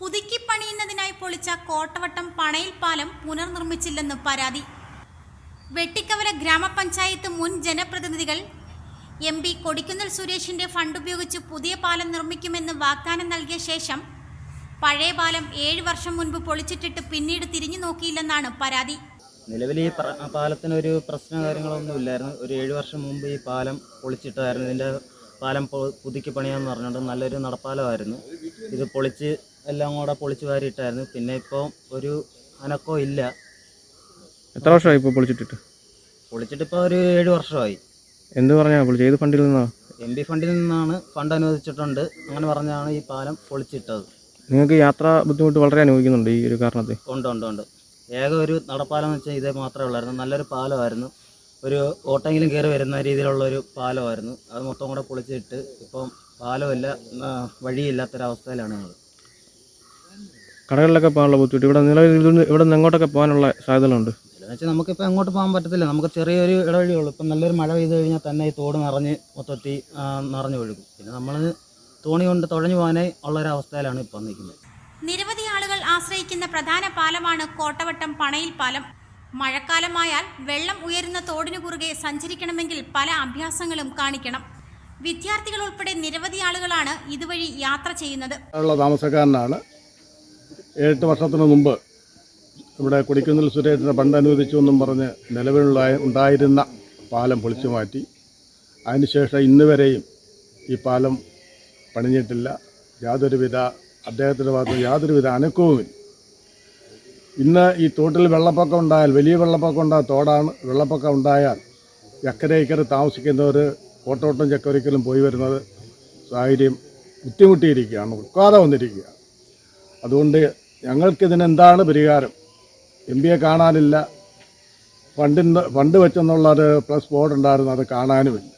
പുതുക്കി പണിയുന്നതിനായി പൊളിച്ച കോട്ടവട്ടം പണയിൽ പാലം പുനർനിർമ്മിച്ചില്ലെന്ന് പരാതി. വെട്ടിക്കവല ഗ്രാമപഞ്ചായത്ത് മുൻ ജനപ്രതിനിധികൾ എം പി കൊടിക്കുന്നിൽ സുരേഷിന്റെ ഫണ്ട് ഉപയോഗിച്ച് പുതിയ പാലം നിർമ്മിക്കുമെന്ന് വാഗ്ദാനം നൽകിയ ശേഷം പഴയ പാലം ഏഴ് വർഷം മുൻപ് പൊളിച്ചിട്ടിട്ട് പിന്നീട് തിരിഞ്ഞു നോക്കിയില്ലെന്നാണ് പരാതി. നിലവിൽ ഈ പാലത്തിനൊരു പ്രശ്ന കാര്യങ്ങളൊന്നും ഇല്ലായിരുന്നു. ഒരു ഏഴ് വർഷം മുമ്പ് ഈ പാലം പൊളിച്ചിട്ടായിരുന്നു. ഇതിന്റെ പാലം പുതുക്കി പണിയാന്ന് പറഞ്ഞുകൊണ്ട് നല്ലൊരു നടപ്പാലമായിരുന്നു. ഇത് പൊളിച്ച് എല്ലാം കൂടെ പൊളിച്ചു വാരിയിട്ടായിരുന്നു. പിന്നെ ഇപ്പോൾ ഒരു അനക്കോ ഇല്ല. എത്ര വർഷമായി ഇപ്പോൾ പൊളിച്ചിട്ടിട്ട്? പൊളിച്ചിട്ട് ഇപ്പോൾ ഒരു ഏഴ് വർഷമായി. എന്ത് പറഞ്ഞാ? പൊളിച്ചു ഏത് ഫണ്ടിൽ നിന്നാണ് എം പി ഫണ്ടിൽ നിന്നാണ് ഫണ്ട് അനുവദിച്ചിട്ടുണ്ട്. അങ്ങനെ പറഞ്ഞാണ് ഈ പാലം പൊളിച്ചിട്ടത്. നിങ്ങൾക്ക് യാത്രാ ബുദ്ധിമുട്ട് വളരെ അനുഭവിക്കുന്നുണ്ട് ഈ ഒരു കാരണത്തിൽ ഉണ്ട് ഉണ്ട് ഉണ്ട്. ഏക ഒരു നടപ്പാലം എന്ന് വെച്ചാൽ ഇതേ മാത്രമേ ഉള്ളായിരുന്നു. നല്ലൊരു പാലമായിരുന്നു. ഒരു ഓട്ടെങ്കിലും കയറി വരുന്ന രീതിയിലുള്ള ഒരു പാലമായിരുന്നു. അത് മൊത്തം കൂടെ പൊളിച്ചിട്ട് ഇപ്പം പാലമില്ല വഴിയില്ലാത്തൊരവസ്ഥയിലാണ് ഞങ്ങൾ കടകളിലൊക്കെ പോകാനുള്ള ബുദ്ധിമുട്ട്. ഇവിടെ നിലവിൽ ഇവിടെ നിന്ന് എങ്ങോട്ടൊക്കെ പോകാനുള്ള സാധ്യതകളുണ്ട്? എന്നുവെച്ചാൽ നമുക്കിപ്പോൾ അങ്ങോട്ട് പോകാൻ പറ്റത്തില്ല. നമുക്ക് ചെറിയൊരു ഇടവഴിയുള്ളൂ. ഇപ്പം നല്ലൊരു മഴ പെയ്ത് കഴിഞ്ഞാൽ തന്നെ ഈ തോട് നിറഞ്ഞ് മൊത്തത്തി നിറഞ്ഞു ഒഴുകും. പിന്നെ നമ്മൾ തോണി കൊണ്ട് തുഴഞ്ഞു പോകാനേ ഉള്ളൊരവസ്ഥയിലാണ് ഇപ്പം നിൽക്കുന്നത്. നിരവധി ആളുകൾ ആശ്രയിക്കുന്ന പ്രധാന പാലമാണ് കോട്ടവട്ടം പണയിൽ പാലം. മഴക്കാലമായാൽ വെള്ളം ഉയരുന്ന തോടിനു കുറുകെ സഞ്ചരിക്കണമെങ്കിൽ പല അഭ്യാസങ്ങളും കാണിക്കണം. വിദ്യാർത്ഥികൾ ഉൾപ്പെടെ നിരവധി ആളുകളാണ് ഇതുവഴി യാത്ര ചെയ്യുന്നത്. ഉള്ള താമസക്കാരനാണ്. ഏഴെട്ട് വർഷത്തിന് മുമ്പ് ഇവിടെ കൊടിക്കുന്നിൽ സുരേഷിനെ ഫണ്ട് അനുവദിച്ചു എന്നും പറഞ്ഞ് നിലവിലുള്ള ഉണ്ടായിരുന്ന പാലം പൊളിച്ചു മാറ്റി. അതിനുശേഷം ഇന്ന് വരെയും ഈ പാലം പണിഞ്ഞിട്ടില്ല. യാതൊരുവിധ അദ്ദേഹത്തിന്റെ ഭാഗത്ത് യാതൊരുവിധ അനക്കവുമില്ല. ഇന്ന് ഈ തോട്ടിൽ വെള്ളപ്പൊക്കം ഉണ്ടായാൽ വലിയ വെള്ളപ്പൊക്കം ഉണ്ടായ തോടാണ്. വെള്ളപ്പൊക്കം ഉണ്ടായാൽ എക്കരെ ഇക്കരെ താമസിക്കുന്നവർ ഓട്ടോട്ടം ചക്കൊരിക്കലും പോയി വരുന്നത് സാഹചര്യം ബുദ്ധിമുട്ടിയിരിക്കുകയാണ്. ഉൾക്കാതെ വന്നിരിക്കുക അതുകൊണ്ട് ഞങ്ങൾക്കിതിനെന്താണ് പരിഹാരം? എം പിയെ കാണാനില്ല. ഫണ്ടിന്ന് ഫണ്ട് വെച്ചെന്നുള്ളൊരു പ്ലസ് ബോർഡ് ഉണ്ടായിരുന്നു അത് കാണാനുമില്ല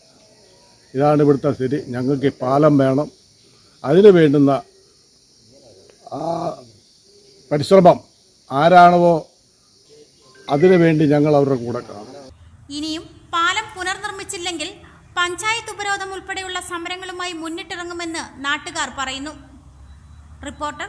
ഇതാണ് ഇവിടുത്തെ സ്ഥിതി. ഞങ്ങൾക്ക് പാലം വേണം. അതിന് വേണ്ടുന്ന ആ പരിശ്രമം ആരാണോ അതിനു വേണ്ടി ഞങ്ങൾ അവരുടെ കൂടെ കാണും. ഇനിയും പാലം പുനർനിർമ്മിച്ചില്ലെങ്കിൽ പഞ്ചായത്ത് ഉപരോധം ഉൾപ്പെടെയുള്ള സമരങ്ങളുമായി മുന്നിട്ടിറങ്ങുമെന്ന് നാട്ടുകാർ പറയുന്നു. റിപ്പോർട്ടർ